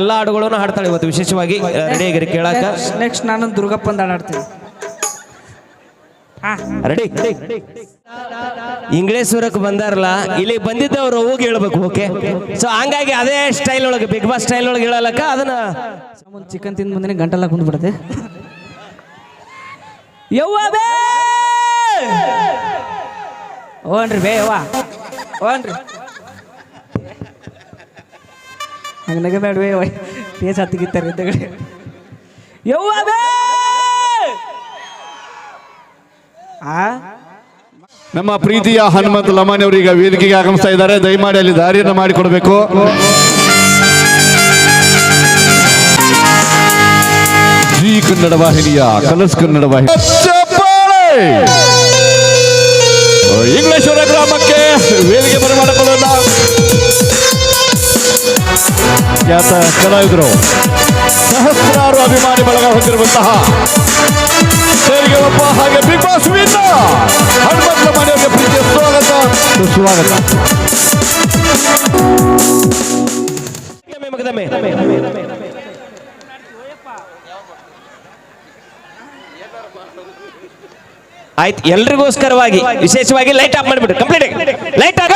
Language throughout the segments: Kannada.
ಎಲ್ಲ ಹಾಡುಗಳನ್ನು ಹಾಡ್ತಾಳೆ ಇವತ್ತು ವಿಶೇಷವಾಗಿ ರೆಡಿ ಆಗಿರಿ ಕೇಳಾಕ. ನೆಕ್ಸ್ಟ್ ನಾನು ದುರ್ಗಪ್ಪಂದ ಹಾಡಾಡ್ತೀನಿ. ರೆಡಿ ಇಂಗ್ಲೇಶ್ವರಕ್ಕೆ ಬಂದಾರಲ್ಲ ಇಲ್ಲಿ ಬಂದಿದ್ದವ್ರು ಹೋಗಿ ಹೇಳ್ಬೇಕು ಓಕೆ? ಸೊ ಹಂಗಾಗಿ ಅದೇ ಸ್ಟೈಲ್ ಒಳಗೆ ಬಿಗ್ ಬಾಸ್ ಸ್ಟೈಲ್ ಒಳಗೆ ಹೇಳಲಕ್ಕ ಅದನ್ನ. ಒಂದು ಚಿಕನ್ ತಿಂದ ಮುಂದೆ ಗಂಟೆಲ್ಲ ಕುಂದ್ಬಿಡುತ್ತೆ. ಯವ್ವಾ ಯವ್ವ ಬೇ! ಓನ್ರಿ ಬೇ ಯವ್ವ. ಓನ್ರಿ ಹಂಗೆ ನಗೆ ಬೇ ಯವ್ವ ಟೇಸ್ ಹತ್ತಿಗಿತ್ತಾರೆ ಇದ್ದಗಡೆ ಯವ್ವ ಆ? ನಮ್ಮ ಪ್ರೀತಿಯ ಹನುಮಂತ ಲಮಾನಿ ಅವರೀಗ ವೇದಿಕೆಗೆ ಆಗಮಿಸ್ತಾ ಇದ್ದಾರೆ. ದಯಮಾಡಿ ಅಲ್ಲಿ ದಾರಿಯನ್ನು ಮಾಡಿಕೊಡ್ಬೇಕು. ಜಿ ಕನ್ನಡ ವಾಹಿನಿಯ ಕಲರ್ಸ್ ಕನ್ನಡ ವಾಹಿನಿ. ಇಂಗ್ಲೇಶ್ವರ ಗ್ರಾಮಕ್ಕೆ ವೇದಿಕೆ ಬರಮಾಡಿಕೊಳ್ಳೋಣ. ಖ್ಯಾತ ಕಲಾವಿದರು. ಸಹಸ್ರಾರು ಅಭಿಮಾನಿ ಬಳಗ ಹೊಂದಿರುವಂತಹ ಸೇರಿಗೆಪ್ಪ ಹಾಗೆ ಬಿಗ್ ಬಾಸ್ ವಿನ್ನ ಹನುಮಂತ ಮನೆಯವರಿಗೆ ಪ್ರೀತಿಯ ಸ್ವಾಗತ. ಸುಸ್ವಾಗತ. ಆಯ್ತು, ಎಲ್ರಿಗೋಸ್ಕರವಾಗಿ, ವಿಶೇಷವಾಗಿ ಲೈಟ್ ಆಫ್ ಮಾಡಿಬಿಡು ಕಂಪ್ಲೀಟ್ ಲೈಟ್ ಆಗ?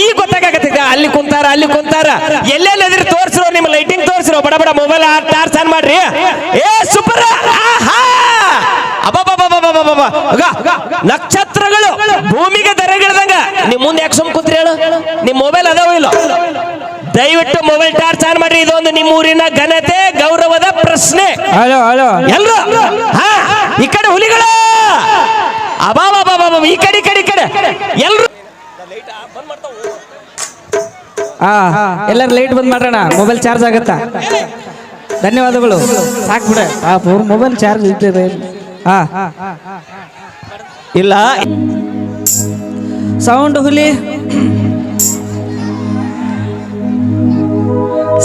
ಈಗ ಗೊತ್ತಾಗತ್ತೆ ಅಲ್ಲಿ ಕುಂತಾರ ಅಲ್ಲಿ ಕುಂತಾರ. ಎಲ್ಲೆಲ್ಲಿ ಎದ್ರಿ ತೋರ್ಸ್ರೋ ನಿಮ್ಮ ಲೈಟಿಂಗ್ ತೋರಿಸ್ರು ಬಡ ಬಡ ಮೊಬೈಲ್ ಟಾರ್ಚ್ ಆನ್ ಮಾಡ್ರಿ. ಏ ಸೂಪರ್ ಆಹಾ! ಅಬ್ಬಬ್ಬಬ್ಬಬ್ಬಬ್ಬಬ್ಬ. ನಕ್ಷತ್ರಗಳು ಭೂಮಿಗೆ ದರೆಗಿಳ್ದಂಗ ನಿಮ್ ಮುಂದೆ ಯಾಕೆ ಸುಮ್ ಕೂತ್ರಿ ಹೇಳು? ನಿಮ್ ಮೊಬೈಲ್ ಅದಾವ ಇಲ್ಲ? ದಯವಿಟ್ಟು ಮೊಬೈಲ್ ಟಾರ್ಚ್ ಆನ್ ಮಾಡ್ರಿ. ಇದೊಂದು ನಿಮ್ಮ ಊರಿನ ಘನತೆ ಗೌರವದ ಪ್ರಶ್ನೆ. ಎಲ್ರು? ಹಾ ಈ ಕಡೆ ಹುಲಿಗಳು. ಅಬಾಬಾ ಬಾಬಾ ಈ ಕಡೆ ಈ ಕಡೆ ಈ ಕಡೆ. ಎಲ್ರು? ಹಾ ಎಲ್ಲರೂ ಲೈಟ್ ಬಂದ್ ಮಾಡೋಣ ಮೊಬೈಲ್ ಚಾರ್ಜ್ ಆಗತ್ತಾ? ಧನ್ಯವಾದಗಳು. ಸಾಕು ಬಿಡ. ಮೊಬೈಲ್ ಚಾರ್ಜ್ ಇಟ್ಟಿದೆ ಹಾ. ಇಲ್ಲ. ಸೌಂಡ್ ಹುಲಿ.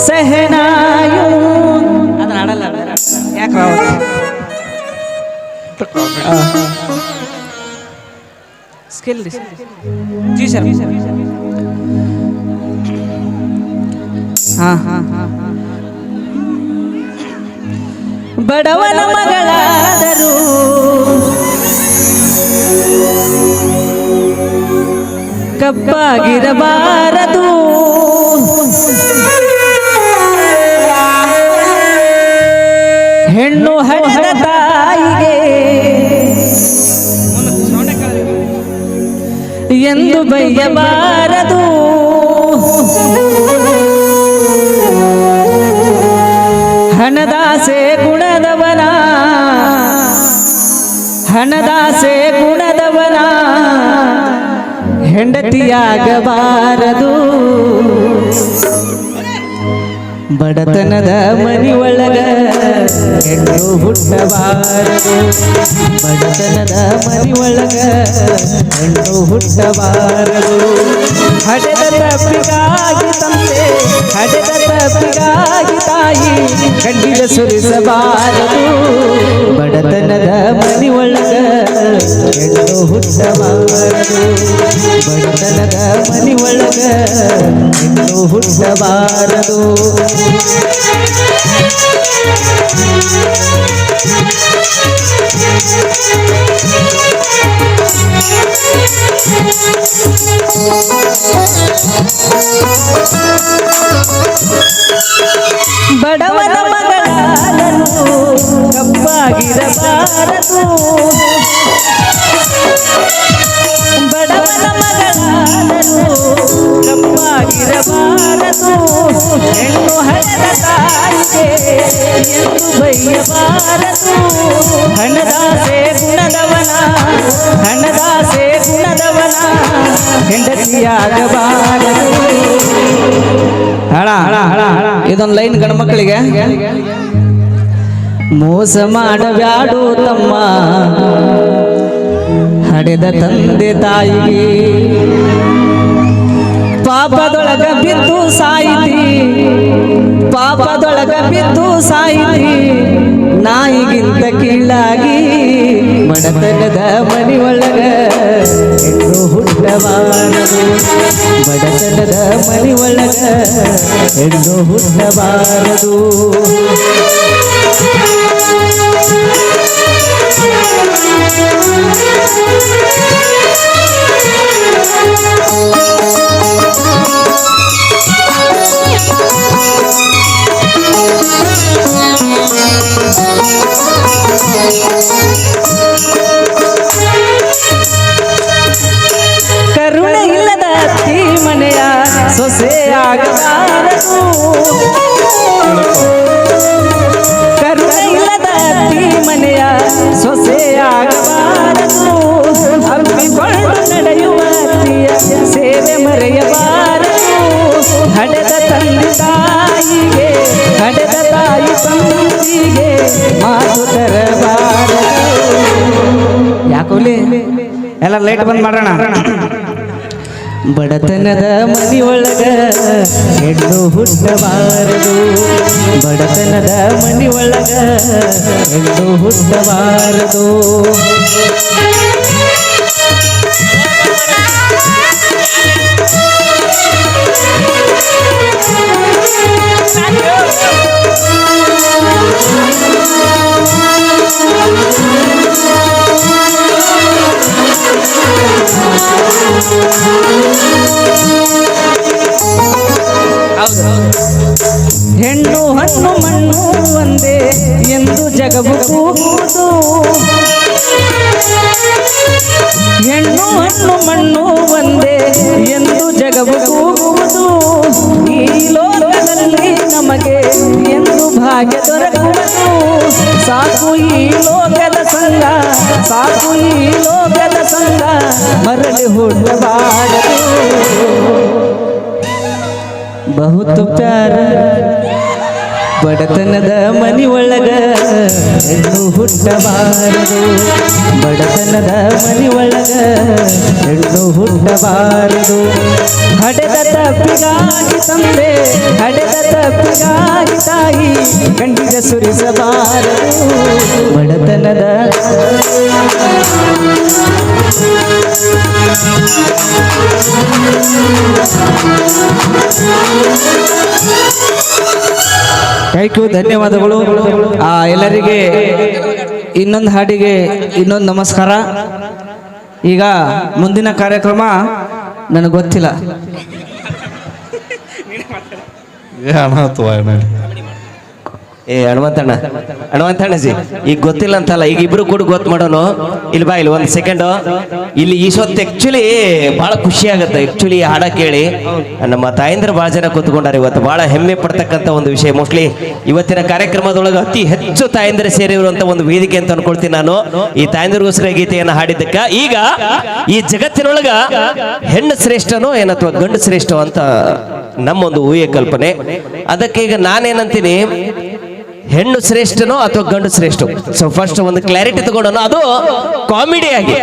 ಸಹನಾಯು. ಅದನ್ನ ಆಡಲ್ಲ ಯಾಕೆ ಜಿ ಸರ್. ಹಾ ಹಾ. ಬಡವನ ಮಗಳಾದರು ಕಪ್ಪಾಗಿರಬಾರದು. ಹೆಂಡತಿಯಾಗಬಾರದು ಬಡತನದ ಮನಿ ಒಳಗ ಹೆಣ್ಣು ಹುಟ್ಟಬಾರದು ಬಡತನದ ಮನಿ ಒಳಗ ಹೆಣ್ಣು ಹುಟ್ಟಬಾರದು ಹಡೆದ ತಪ್ಪಿಗಾಗಿ ತಂದೆ ಹಡೆದ ತಪ್ಪಿಗಾಗಿ ತಾಯಿ ಕಣ್ಣಿನ ಸುರಿಸಬಾರದು. ಬಡತನದ ಒಳಗ ಹೆಣ್ಣು ಹುಟ್ಟಬಾರದು ಬಡತನದ ಮನಿ ಒಳಗ ಹೆಣ್ಣು ಹುಟ್ಟಬಾರದು ಬಡವನ ಮಗಳಾದನು ಕಪ್ಪಾಗಿರಬಾರದು. ಬಡವನ ಮಗಳಾದನು ಕಪ್ಪಾಗಿರಬಾರದು. ಹೆಣ್ಣು ಹಣದ ತಾಯಿಗೆ ಎಂದು ಬೈಯಬಾರದು. ಹಣದಾಸೆ ಗುಣದವನ ಹಣದಾಸೆ ಗುಣದವನ ಹೆಂಡತಿಯಾಗಬಾರದು. ಹಣ ಹಣ ಹಣ ಇದೊಂದು ಲೈನ್ ಮಕ್ಕಳಿಗೆ. ಮೋಸ ಮಾಡಬ್ಯಾಡು ತಮ್ಮ. ಹಡೆದ ತಂದೆ ತಾಯಿ ಪಾಪದೊಳಗ ಬಿದ್ದು ಸಾಯಿತಿ. ಪಾಪದೊಳಗ ಬಿದ್ದು ಸಾಯಿತಿ ನಾಯಿಗಿಂತ ಕೀಳಾಗಿ ಬಡ ಬಡತನದ ಮನಿ ಒಳಗ ಹೆಣ್ಣು ಹುಟ್ಟಬಾರದು ಬಡತನದ ಮನಿ ಒಳಗ ಹೆಣ್ಣು ಹುಟ್ಟಬಾರದು ಕರುಣೆ ಎಲ್ಲ ಲೈಟ್ ಬಂದ್ ಮಾಡೋಣ ಬಡತನದ ಮನಿಯೊಳಗ ಹೆಣ್ಣು ಹುಟ್ಟಬಾರದು ಬಡತನದ ಮನಿಯೊಳಗ ಹೆಣ್ಣು ಹುಟ್ಟಬಾರದು ಹೆಣ್ಣು ಹಣ್ಣು ಮಣ್ಣು ಒಂದೇ ಎಂದು ಜಗವು ಹೆಣ್ಣು ಹಣ್ಣು ಮಣ್ಣು ಒಂದೇ ಎಂದು ಜಗವು ಈ ಲೋಕದಲ್ಲಿ ನಮಗೆ ಎಂದು ಭಾಗ್ಯ ದೊರಕುವುದು. ಸಾಕು ಈ ಲೋಕದ ಸಂಗ ಸಾಕು ಈ ಲೋಕದ ಸಂಗ ಮರಳಿ ಹುಟ್ಟಬಾರದು ಬಹುದು ಪ್ಯಾರ ಬಡತನದ ಮನಿ ಒಳಗ ಹೆಣ್ಣು ಹುಟ್ಟಬಾರದು ಬಡತನದ ಮನಿ ಒಳಗ ಹೆಣ್ಣು ಹುಟ್ಟಬಾರದು ಹಡೆದ ತಪ್ಪಿಗಾಗಿ ತಂದೆ, ಹಡೆದ ತಪ್ಪಿಗಾಗಿ ತಾಯಿ ಕಣ್ಣಿಗೆ ಸುರಿಸಬಾರದು. ಬಡತನದ ಥ್ಯಾಂಕ್ ಯು ಧನ್ಯವಾದಗಳು. ಆ ಎಲ್ಲರಿಗೆ ಇನ್ನೊಂದು ಹಾಡಿಗೆ ಇನ್ನೊಂದು ನಮಸ್ಕಾರ. ಈಗ ಮುಂದಿನ ಕಾರ್ಯಕ್ರಮ ನನಗೆ ಗೊತ್ತಿಲ್ಲ. ಏ, ಹನುಮಂತಣ್ಣ. ಹನುಮಂತಣ್ಣ ಜಿ ಈಗ ಗೊತ್ತಿಲ್ಲ ಅಂತಲ್ಲ ಈಗ ಇಬ್ರು ಕೂಡ ಗೊತ್ತು ಮಾಡೋನು. ಇಲ್ಲಿ ಬಾ, ಇಲ್ಲಿ ಒಂದು ಸೆಕೆಂಡ್ ಇಲ್ಲಿ ಈ ಸೊತ್ತು ಆಕ್ಚುಲಿ ಬಹಳ ಖುಷಿ ಆಗುತ್ತೆ. ಆಕ್ಚುಲಿ ಹಾಡ ಕೇಳಿ. ನಮ್ಮ ತಾಯಂದ್ರ ಭಾಳ ಜನ ಕೂತ್ಕೊಂಡಾರೆ ಇವತ್ತು. ಬಹಳ ಹೆಮ್ಮೆ ಪಡ್ತಕ್ಕಂಥ ಒಂದು ವಿಷಯ. ಮೋಸ್ಟ್ಲಿ ಇವತ್ತಿನ ಕಾರ್ಯಕ್ರಮದೊಳಗೆ ಅತಿ ಹೆಚ್ಚು ತಾಯಂದ್ರ ಸೇರಿರುವಂತ ಒಂದು ವೇದಿಕೆ ಅಂತ ಅನ್ಕೊಳ್ತೀನಿ ನಾನು. ಈ ತಾಯಂದ್ರಗೋಸ್ಕರ ಗೀತೆಯನ್ನು ಹಾಡಿದ್ದಕ್ಕ. ಈಗ ಈ ಜಗತ್ತಿನೊಳಗ ಹೆಣ್ಣು ಶ್ರೇಷ್ಠನೋ ಏನ ಅಥವಾ ಗಂಡು ಶ್ರೇಷ್ಠ ಅಂತ ನಮ್ಮೊಂದು ಊಹೆ ಕಲ್ಪನೆ. ಅದಕ್ಕೆ ಈಗ ನಾನೇನಂತೀನಿ ಹೆಣ್ಣು ಶ್ರೇಷ್ಠನೋ ಅಥವಾ ಗಂಡು ಶ್ರೇಷ್ಠ? ಸೊ ಫಸ್ಟ್ ಒಂದು ಕ್ಲಾರಿಟಿ ತಗೊಂಡನೋ ಅದು ಕಾಮಿಡಿ ಆಗಿ.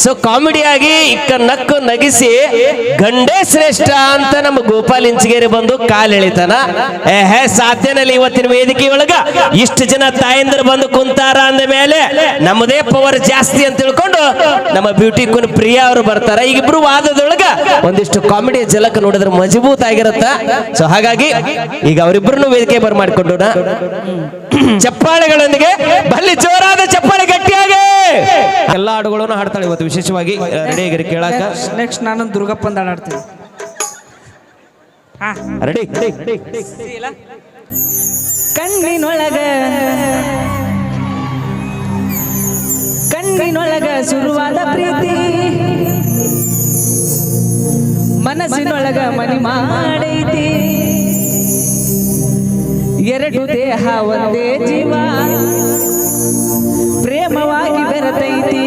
ಸೊ ಕಾಮಿಡಿಯಾಗಿ ಇಕ್ಕ ನಕ್ಕು ನಗಿಸಿ, ಗಂಡೇ ಶ್ರೇಷ್ಠ ಅಂತ ನಮ್ಮ ಗೋಪಾಲ್ ಇಂಚಗೇರಿ ಬಂದು ಕಾಲ್ ಎಳಿತಾನ. ಏ ಹೇ ಸಾಧ್ಯನಲ್ಲಿ ಇವತ್ತಿನ ವೇದಿಕೆ ಒಳಗ ಇಷ್ಟು ಜನ ತಾಯಂದ್ರು ಬಂದು ಕುಂತಾರ ಅಂದ ಮೇಲೆ ನಮ್ಮದೇ ಪವರ್ ಜಾಸ್ತಿ ಅಂತ ತಿಳ್ಕೊಂಡು ನಮ್ಮ ಬ್ಯೂಟಿ ಕುನ್ ಪ್ರಿಯಾ ಅವರು ಬರ್ತಾರ. ಈಗ ಇಬ್ರು ವಾದದೊಳಗ ಒಂದಿಷ್ಟು ಕಾಮಿಡಿ ಜಲಕ ನೋಡಿದ್ರೆ ಮಜಬೂತ್ ಆಗಿರತ್ತ. ಸೊ ಹಾಗಾಗಿ ಈಗ ಅವರಿಬ್ಬರನ್ನು ವೇದಿಕೆ ಬರ್ ಮಾಡಿಕೊಂಡು ಚಪ್ಪಾಳೆಗಳೊಂದಿಗೆ ಬಲ್ಲಿ ಜೋರಾದ ಚಪ್ಪಾಳೆ ಗಟ್ಟಿಯಾಗಿ ಎಲ್ಲಾ ಹಾಡುಗಳನ್ನು ಹಾಡ್ತಾಳೆ ಇವತ್ತು ವಿಶೇಷವಾಗಿ ರೆಡಿ ಆಗಿರಿ ಕೇಳಾಕ. ನೆಕ್ಸ್ಟ್ ನಾನು ದುರ್ಗಪ್ಪಂದ ಆಡ್ತೀನಿ ರೆಡಿ ಕಣ್ಣಿನೊಳಗ ಕಣ್ಣಿನೊಳಗ ಶುರುವಾದ ಪ್ರೀತಿ. ಮನಸ್ಸಿನೊಳಗ ಮನಿ ಮಾಡೈತಿ ಎರಡು ದೇಹ ಒಂದೇ ಜೀವ. ಪ್ರೇಮವಾಗಿ ಬೆರೆತೈತಿ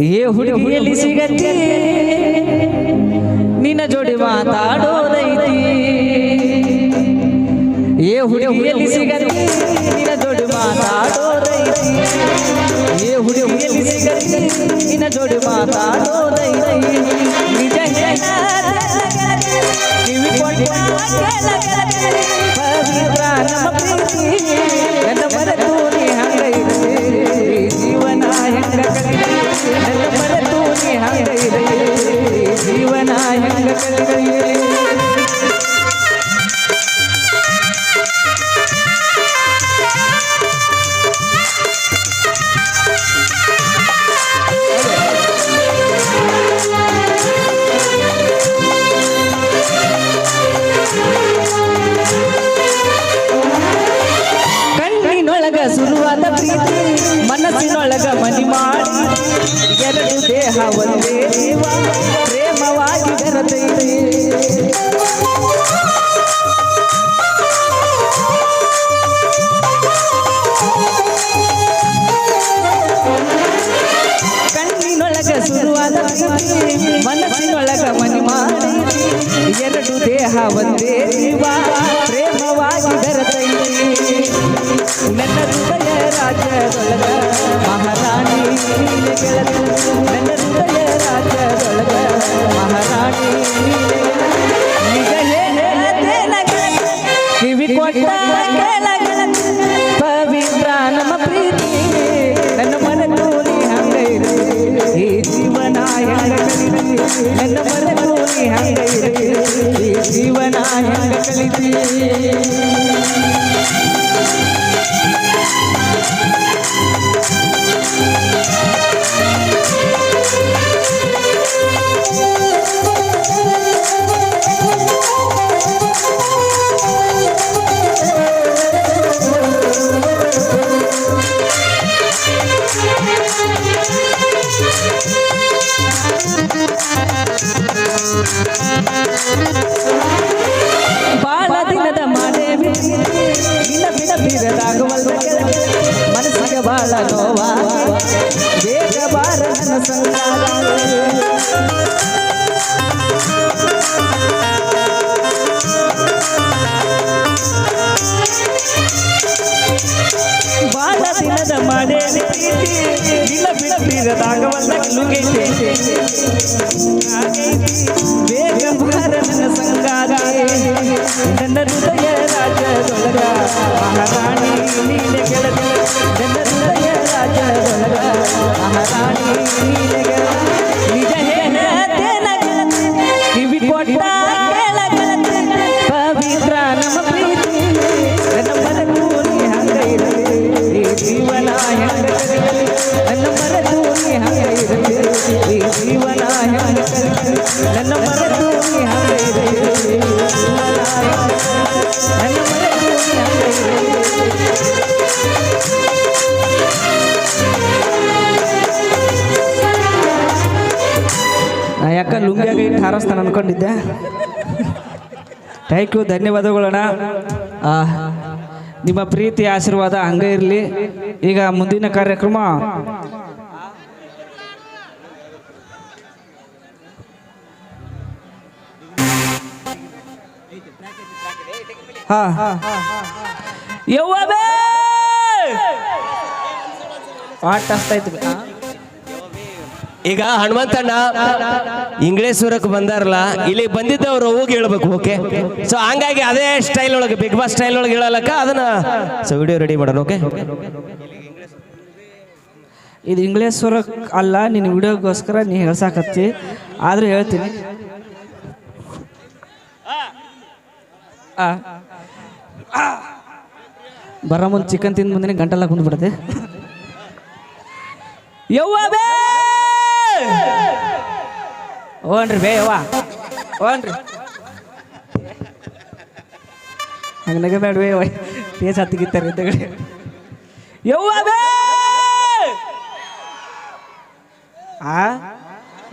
ಆಗೈತಿ ಏ ಹುಡುಗಿ ಹುಡುಗಿಯಲ್ಲಿ ಸಿಗತಿ ನಿನ್ನ ಜೋಡಿ ಮಾತಾಡೋದೈತಿ ಏ ಹುಡುಗಿಯಲ್ಲಿ ಸಿಗತಿ ನಿನ್ನ ಜೋಡಿ ಮಾತಾಡೋದೈತಿ ಏ ಹುಡುಗಿಯಲ್ಲಿ ಸಿಗತಿ ನಿನ್ನ ಜೋಡಿ ಮಾತಾಡೋದೈತಿ ನಿಜ ಹೇಳ ಕಿವಿ ಕೊಟ್ಟ ಪವಿತ್ರ ನಮ್ಮ ಪ್ರೀತಿ ನನ್ನ ಮರೆತು ಹೆಂಗ ಕಲಿಲಿ ನನ್ನ ಮರೆತು ನೀ ಹಂಗ ಇರಲಿ ಜೀವನ ಹೆಂಗ ಕಲಿಲಿ ಒಂದೇ ಜೀವ ಪ್ರೇಮವಾಗಿ ಬೆರೆತೈತಿ ನನ್ನ ಹೃದಯ ರಾಜ್ಯದೊಳಗ ಮಹಾರಾಣಿ ನೀನೆ ಗೆಳತಿ ನನ್ನ ಹೃದಯ ರಾಜ್ಯದೊಳಗ ಮಹಾರಾಣಿ ನೀನೆ ಗೆಳತಿ. ನಿಜ ಹೇಳತೇನ ಗೆಳತಿ, ಕಿವಿ ಕೊಟ್ಟ ಕೇಳ ಗೆಳತಿ. ಪವಿತ್ರ ನಮ್ಮ ಪ್ರೀತಿ ನನ್ನ ಮನದು ನೀ ಹಂಗ ಇರಲಿ ಈ ಜೀವನ ಹೆಂಗ ಕಲಿತಿ ನನ್ನ ಮನದು ನೀ ಹಂಗ ಇರಲಿ ಈ ಜೀವನ ಹೆಂಗ ಇಟ್ಟು ಹಾರಿಸ್ತಾನೆ ಅನ್ಕೊಂಡಿದ್ದೆ. ಥ್ಯಾಂಕ್ ಯು ಧನ್ಯವಾದಗಳಣ ನಿಮ್ಮ ಪ್ರೀತಿ ಆಶೀರ್ವಾದ ಹಂಗೆ ಇರಲಿ. ಈಗ ಮುಂದಿನ ಕಾರ್ಯಕ್ರಮ. ಹಾ. ಯವ್ವಬೇ ಆಟ ಹಸ್ತೈತಿ ಬೇ. ಆ? ಈಗ ಹನುಮಂತಣ್ಣ ಇಂಗ್ಲೇಶ್ವರಕ್ಕೆ ಬಂದಾರಲ್ಲ ಇಲ್ಲಿ ಬಂದಿದ್ದವ್ರು ಹೋಗಿ ಹೇಳ್ಬೇಕು ಓಕೆ ಸೊ ಹಂಗಾಗಿ ಅದೇ ಸ್ಟೈಲ್ ಒಳಗೆ ಬಿಗ್ ಬಾಸ್ ಸ್ಟೈಲ್ ಒಳಗೆ ಹೇಳಲಕ್ಕ ಅದನ್ನ ಸೊ ವಿಡಿಯೋ ರೆಡಿ ಮಾಡೋಣ ಓಕೆ ಇದು ಇಂಗ್ಲೇಶ್ವರ ಅಲ್ಲ, ನಿನ್ನ ವಿಡಿಯೋಗೋಸ್ಕರ ನೀ ಹೇಳ್ಸಾಕತ್ತಿ, ಆದರೂ ಹೇಳ್ತೀನಿ. ಬರೋ ಮುಂದೆ ಚಿಕನ್ ತಿಂದ ಮುಂದೆ ಗಂಟೆಲ್ಲ ಕುಂದು ಬಿಡುತ್ತೆ ಯವ್ವ ಓನ್ರಿ ಬೇ ಯವ್ವ ಓನ್ರಿ ಹಂಗೆ ನಗಬೇಡ, ಬೇ ಯವ್ವ ತೇಜ್ ಹತ್ತಿಗಿತ್ತಾರೆ ಇದ್ದಗಡೆ ಯವ್ವ, ಬೇ! ಆ?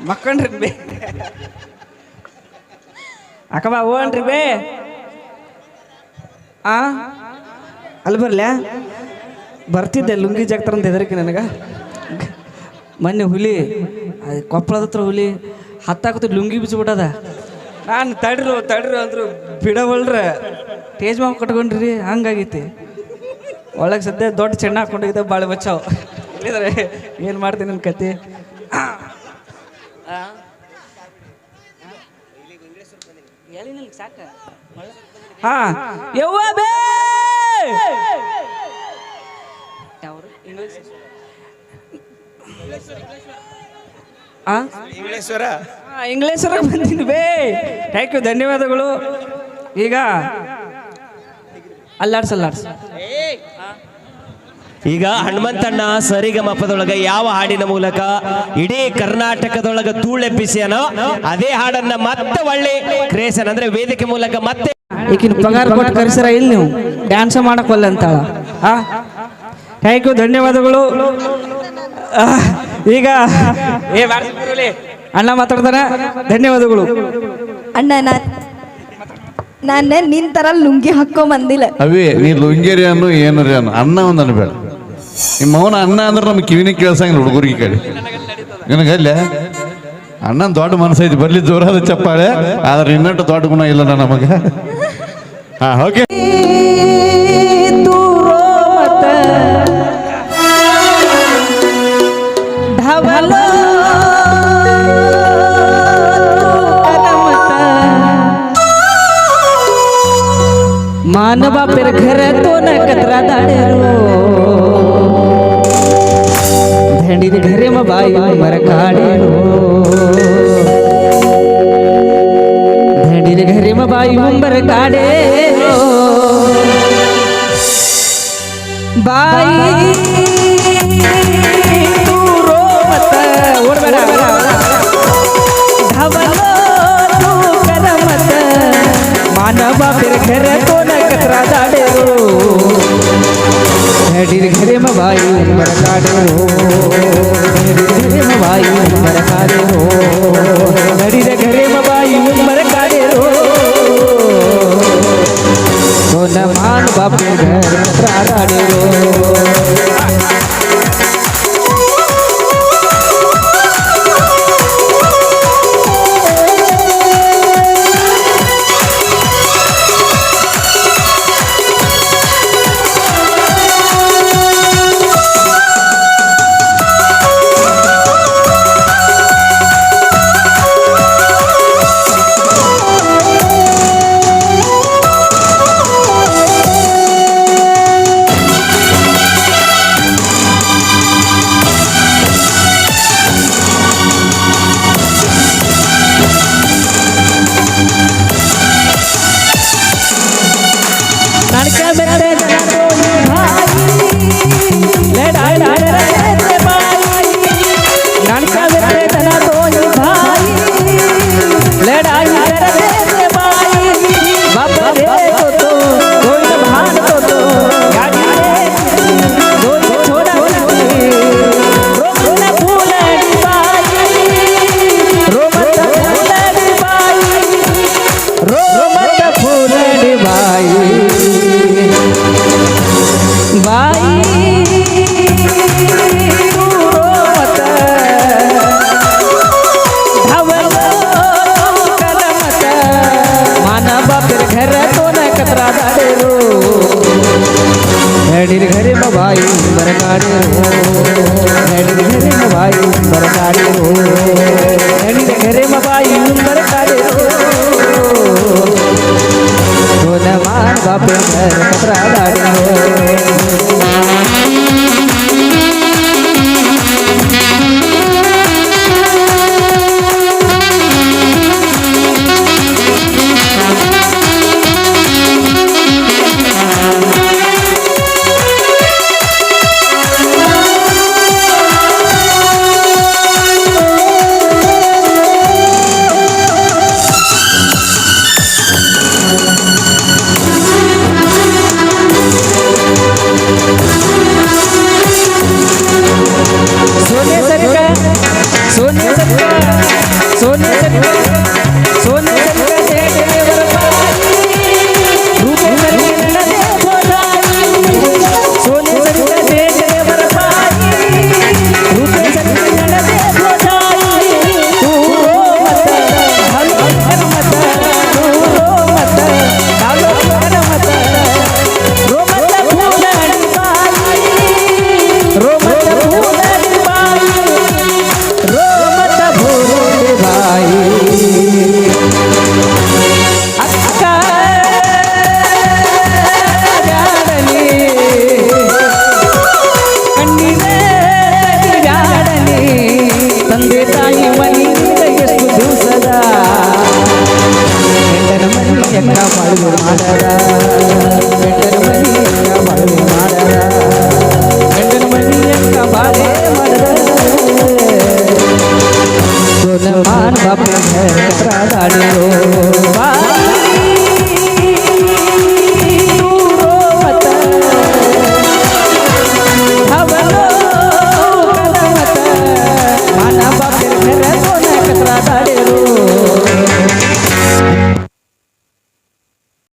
ಮಕ್ಕಂಡ್ರಿ ಬೇ. ಅಕ್ಕಮ್ಮ ಓನ್ರಿ ಬೇ. ಆ? ಅಲ್ಲಿ ಬರಲ ಬರ್ತಿದ್ದೆ, ಲುಂಗಿ ಜಾಗ್ತಾರಂತ ಹೆದರಿಕೆ ನನಗೆ. ಮೊನ್ನೆ ಹುಲಿ ಅದು ಕೊಪ್ಪಳದ ಹತ್ರ ಹುಲಿ ಹತ್ತಾಕತ್ತು ಲುಂಗಿ ಬಿಚ್ಚಿಬಿಟ್ಟದ ನಾನು ತಡ್ರು ತಡ್ರು ಅಂದ್ರು ಬಿಡವಲ್ರೆ. ತೇಜ್ ಮಾವು ಕಟ್ಕೊಂಡ್ರಿ ಹಂಗಾಗೈತಿ. ಒಳಗೆ ಸದ್ಯ ದೊಡ್ಡ ಚೆನ್ನ ಹಾಕೊಂಡಿದ್ದೆ ಭಾಳ ಬಚ್ಚಾವು. ಇಲ್ಲಿದ್ರೆ ಏನು ಮಾಡ್ತೀನಿ ನನ್ನ ಕತೆ? ಹಾ. ಯವ್ವ ಬೇ! ಆ? ಇಂಗ್ಲೇಶ್ವರ. ಇಂಗ್ಲೇಶ್ವರ ಬಂದಿನಿ ಬೇ ಥ್ಯಾಂಕ್ ಯು ಧನ್ಯವಾದಗಳು. ಈಗ ಅಲ್ಲಾಡ್ಸ್ ಅಲ್ಲಾಡ್ಸ್. ಈಗ ಹನುಮಂತಣ್ಣ ಸರಿಗಮಪದೊಳಗ ಯಾವ ಹಾಡಿನ ಮೂಲಕ ಇಡೀ ಕರ್ನಾಟಕದೊಳಗ ಧೂಳೆಬ್ಬಿಸ್ಯಾನೋ ಅದೇ ಹಾಡನ್ನ ಮತ್ತೆ ಒಳ್ಳೆ ಕ್ರೇಸನ್ ಅಂದ್ರೆ ವೇದಿಕೆ ಮೂಲಕ ಮತ್ತೆ ಈಗಿನ ಪಗಾರ ಕೊಟ್ಟು ಕರೆಸರ ಇಲ್ಲಿ ನೀವು? ಡ್ಯಾನ್ಸ್ ಮಾಡಕ್ಕೆ ಅಂತಾಳ. ಹಾ ಥ್ಯಾಂಕ್ ಯು ಧನ್ಯವಾದಗಳು. ಆ, ಈಗ. ಅಣ್ಣ ಮಾತಾಡ್ತಾನೆ. ಧನ್ಯವಾದಗಳು. ಅಣ್ಣ ನಾನ್ ನಾನು ನಿನ್ ತರ ಲುಂಗಿ ಹಾಕೊಂಡ್ ಬಂದಿಲ್ಲ. ಅವೇ ನೀ ಲುಂಗಿರಿ ಅನ್ನು ಏನು ರೀ ಅನ್ನು? ಅನ್ನ ಒಂದು ಅನ್ಬೇಡ. ನಿಮ್ಮ ಅವನ ಅನ್ನ ಅಂದ್ರೆ ನಮ್ಗೆ ಕಿವಿನ ಕೇಳ್ಸಂಗಿಲ್ಲ ಹುಡುಗರಿಗೆ ಕಡೆ. ನಿನಗಲ್ಲ ಅಣ್ಣನ ದೊಡ್ಡ ಮನಸ್ಸೈತಿ. ಬರ್ಲಿ ಜೋರಾದ ಚಪ್ಪಾಳೆ. ಆದ್ರೆ ಇನ್ನಟ್ಟು ದೊಡ್ಡ ಗುಣ ಇಲ್ಲ ನಮಗೆ. ಹಾ ಓಕೆ मानवा पेर घर तो न कतरा दाडेरो धंडी घरे म बाई मर काडेरो धंडी घरे म भेड़ीर घरे में भाई उम्र काटे हो। भेड़ीर घरे में भाई उम्र काटे हो। भेड़ीर घरे में भाई उम्र काटे हो। सोन मान बापू घर राणे हो रो